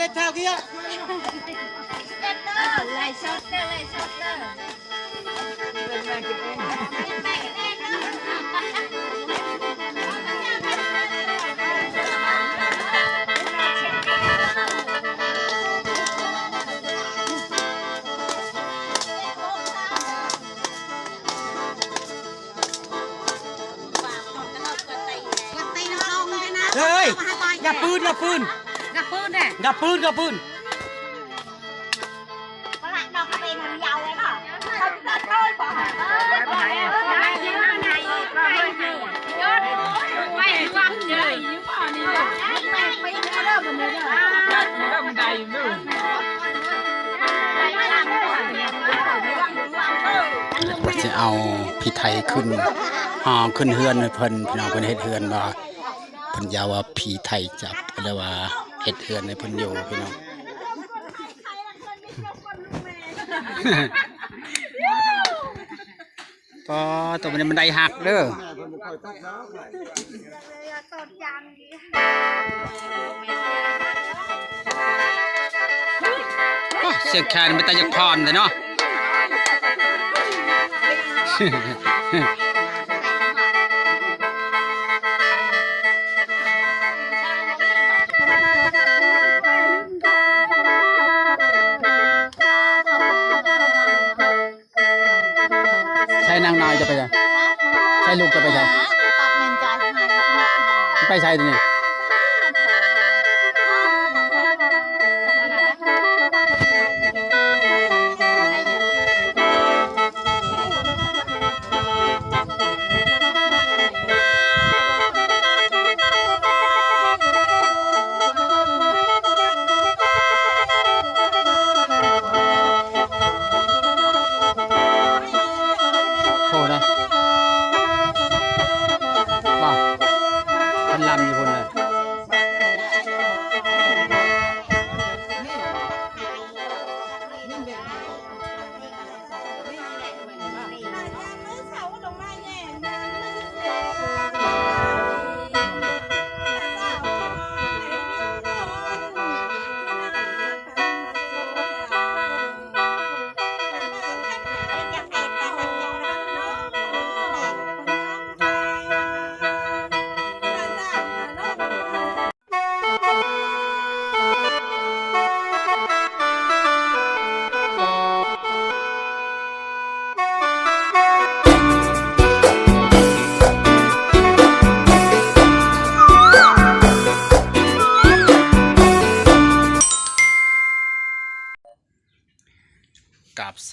เลยเท่ากี้ไล่ช็อตเตอร์ไล่ช็อตเตอร์เฮ้ยอย่าปืนอย่าปืน นักปืนเนี่ยอย่าปืนอย่าปืนฝรั่งนอกกระเบนมันยาวเลยเนาะเขาจะโต้ยบอกเออไปไปไปยอดไปวังเลยอยู่ป่านี่ไปไปเริ่มมันเลยเริ่มได้อยู่จะเอาพี่ไทยขึ้นอ่าขึ้นเฮือนให้เพิ่นพี่น้องเพิ่นเฮ็ดเฮือนว่าเพิ่นยาวว่าผีไทยจับก็เลยว่า เฮ็ดเฮือนให้เพิ่นอยู่พี่น้องก็ตัวมันบันได้หักเด้อเสียงแคนมันตาจะพรแต่เนาะ ใช่ลูกจะไปไหนตัดเมนจ่ายให้ไปใช้ตัวนี้ ลำอยู่คนเลย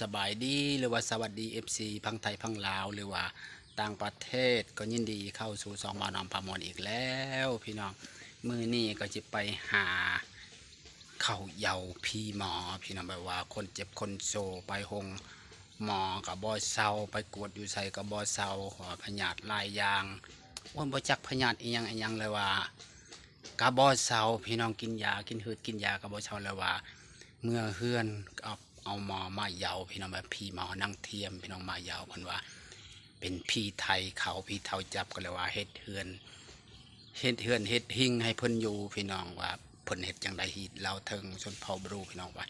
สบายดีหรือว่าสวัสดี FC พังไทยพังลาว หรือว่าต่างประเทศก็ยินดีเข้าสู่สองมานอมพามอนอีกแล้ว พี่น้องมือนี้ก็จะไปหาเขาเยาพี่หมอ พี่น้องแบบว่าคนเจ็บคนโซไปหงหมอกับบอเซาไปกวดอยู่ใส่กับบอเซาหัวพญาตลายยางอ้วนบ่จักพญาตอีหยังอีหยังเลยว่ากะบอเซาพี่น้องกินยากินหืดกินยากับบอเซาเลยว่า เมื่อเฮือนเอา เอามอมาเยาพี่น้องแบบพี่มอนั่งเทียมพี่น้องมาเยาเพิ่นว่า เป็นพี่ไทยเขาพี่เทาจับก็เลยว่าเฮ็ดเฮือนเฮ็ดเฮือนเฮ็ดหิ่งให้เพิ่นอยู่พี่น้องว่าเพิ่นเฮ็ดจังใดฮีดเราเทิงชนเผ่าบรูพี่น้องว่า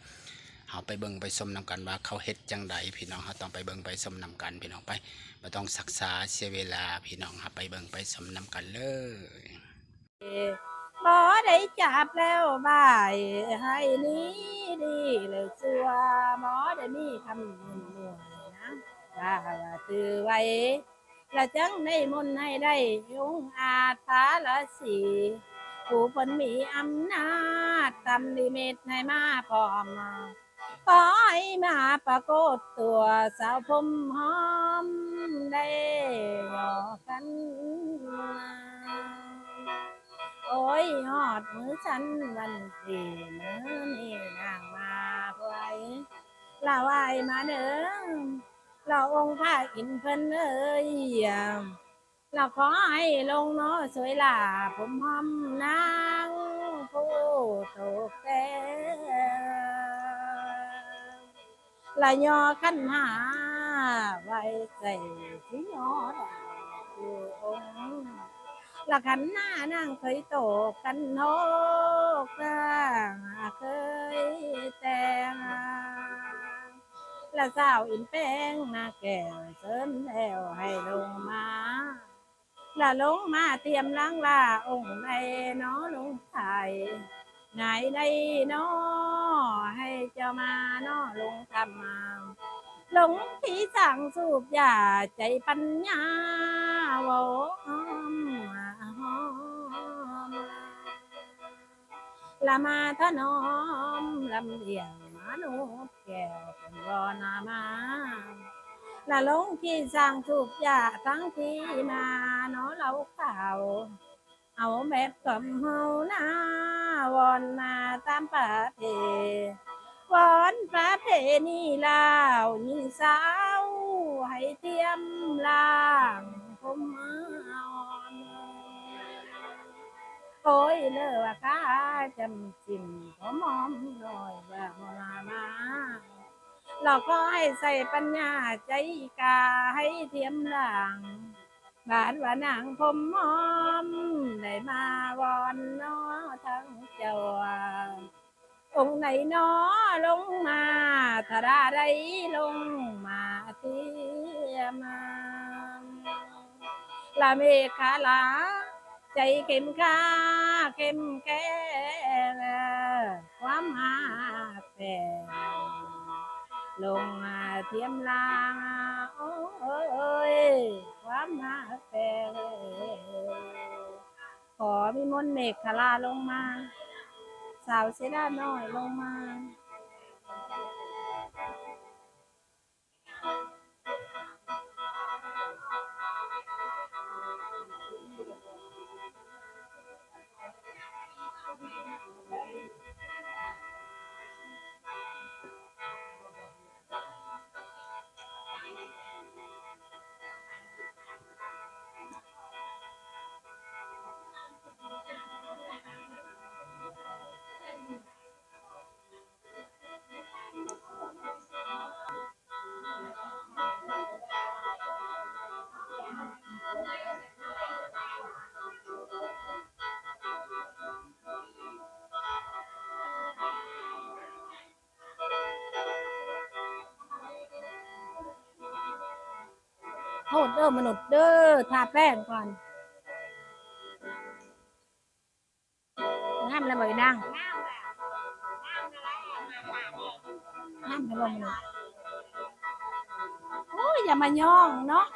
เฮาไปเบิ่งไปชมนํกันว่าเขาเฮ็ดจังใดพี่น้องเฮาต้องไปเบิ่งไปชมนํกันพี่น้องไปบ่ต้องศึกษาเสียเวลาพี่น้องเฮาไปเบิ่งไปชมนํกันเลย หมอได้จับแล้วบ่ายให้นี้ดีเลยสัวหมอได้มีคำมุ่นมวยนะว่าว่าตือไว้ละจังได้มนให้ได้ยุงอาจพาละสีผู้พนมีอำนาจตำลิมิตให้มาพร้อมขอให้มาปรากฏตัวสาวผมหอมได้หยอกกันมา โอ้ยหอดมือฉันวันที่มือนี่นางมาไว้ลาวายมาเด้อเราองค์พระอินทร์เพิ่นเอ้ยเราขอให้ลงเนาะสวยหล่าผมหอมนางผู้ตกแต่ละยอขันหาไว้ใส่ที่ยอดคือองค์ ละขันหน้านางเคยโตกกันโนกนางเคยแต่งละสาวอินแป้งนาแก้วเสินแล้วให้ลงมาละลงมาเตรียมล้างลาองค์ในน้อลงไทยไหนในน้อให้เจ้ามาน้อลงทำมาหลงที่สั่งสูบยาใจปัญญาวอม ละมาทนอมลำเลียงมนุแก้วเป็นวอนามาละลงที่สั่งสูบยาทั้งที่มาเนาะเราเข่าวเอาแบบกับเฮาหน้าวอนมาตามประเพวอนประเพณีลาวยิงสาวให้เทียมล่างผมอ่อ โอ้ยเลอว่าข้าจำจิมขอมอมลอยว่าโมลามาเราก็ให้ใส่ปัญญาใจกาให้เทียมหล่างบาดว่านางผมมอม ได้มาวอนน้อทั้งเจ้าองค์ไหนหนอลงมาธาราใดลงมาเทียมาละเมฆาลา ใจเข้มข้าเข้มแก่ความหาแต่ลงมาเทียมลางโอ้ยความหาแต่ขอมีมนเมฆขลาลงมา สาวเสยดาน้อยลงมา โทษเด้อมนุษย์เด้อทาแป้งก่อนงามอะไรบ่อยนั่งงามแล้วบ่มนุษย์โอ้ยอย่ามาย่องเนาะ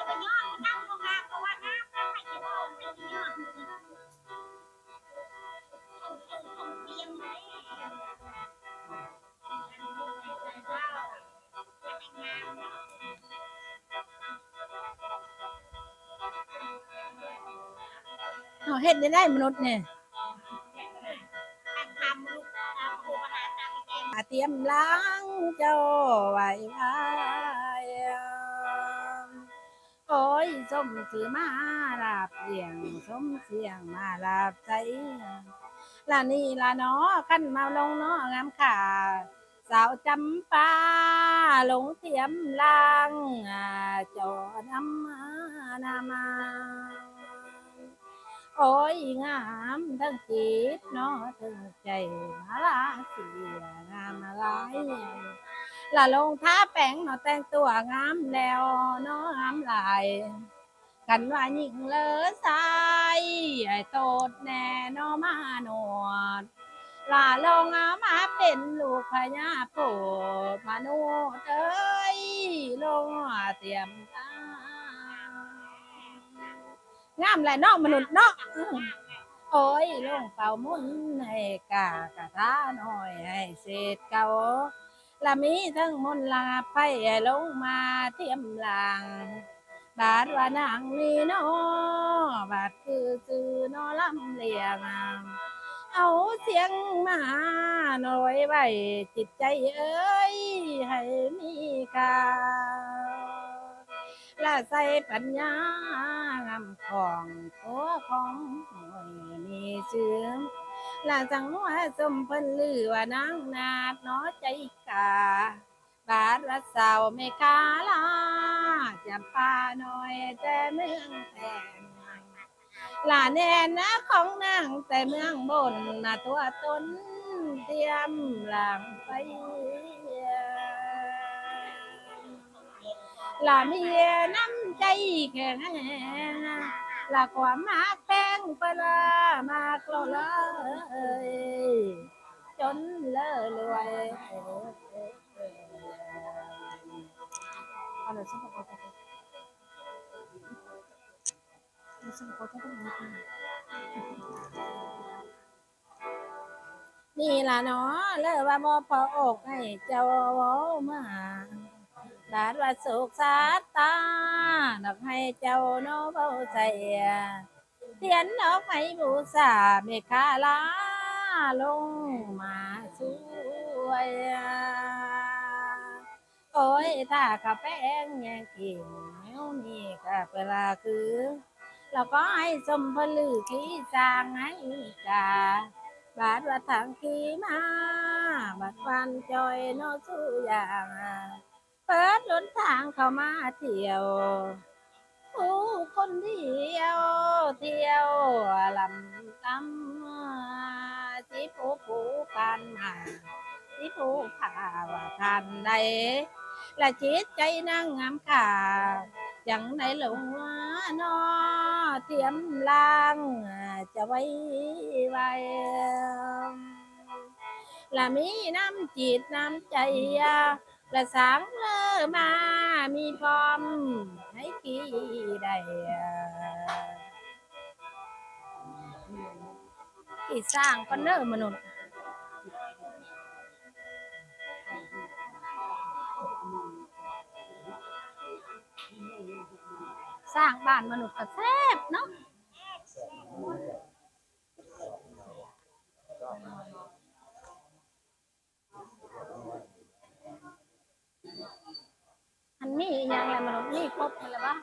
เอาเฮ็ดได้ได้มนุษย์เนี่ยมาเตรียมล้างเจ้าไว้ไว้โอ้ยสมถือมาลาบเสียงสมเสียงมาลาบใจละนี่ละเนาะขั้นมาลงเนาะงามขาสาวจำปาหลงเทียมลางจอนำมานามา โอ้ยงามทั้งจิตเนาะทั้งใจมาลาเสียงามอะไรละลงท้าแป้งเนาะแต่งตัวงามแล้วเนาะงามหลายกันว่ายิ่งเลอสายไอ้โตดแน่นาะมาหนวดลาลงอามาเป็นลูกพญาโพดมนุษย์เอ้ยลงเตรียมตา งามแหละเนาะมนุษย์เนาะอื้อโอ้ยลงเป่ามุนให้กากะทาหน่อยให้เศษเก่าละมีทั้งมนต์ลาไพ่ลงมาเทียมหลัง บาดว่านางนี่เนาะบาดคือซื้อนาะลำเลียงเอาเสียงมาหน่อยไว้จิตใจเอ้ยให้มีค่า ละใส่ปัญญางำของตัวของหอยมีชื่อละจังว่าสมเพิ่นลือว่านางนาดเนาะใจกา บาดละสาวไม่คาลาจำปาหน่อยแต่เมืองแทนหลานแน่นะของนางแต่เมืองบนนะตัวตนเตรียมหลังไป ลาเมียน้ำใจแข็งลาความมาแป้งปลามากโลเลยจนเลอะรวยเอาเลยสักคนสักคนสักคนนี่ล่ะเนาะเลิกว่าบ่พออกให้เจ้าเว้ามา บาดว่าสุขสาตาดอกให้เจ้าเนาะเว้าใจเทียนดอกไม้บูชาเมฆาลาลงมาสวยโอ้ยถ้าข้าแป้งยังกินแนวนี้ก็เวลาคือแล้วก็ให้สมพลือขี้สร้างให้กาบาดว่าทางขี่มาบาดฟันจอยโนสู้อย่าง เปิดหนทางเข้ามาเที่ยวผู้คนเดียว เที่ยวลำตำสิผู้ผู้กันมาสิผู้ข่าคันใดและจิตใจนั่งงามขายังในหลงนอเตรียมลางจะไว้ไว้และมีน้ำจิตน้ำใจ ละสางเลอมา มีพร้อม ให้กี่ได้กี่สร้างก็เนอมนุษย์สร้างบ้านมนุษย์ก็แซ่บเนาะ มีอย่างไรมนุษย์นี่ครบเลยปะ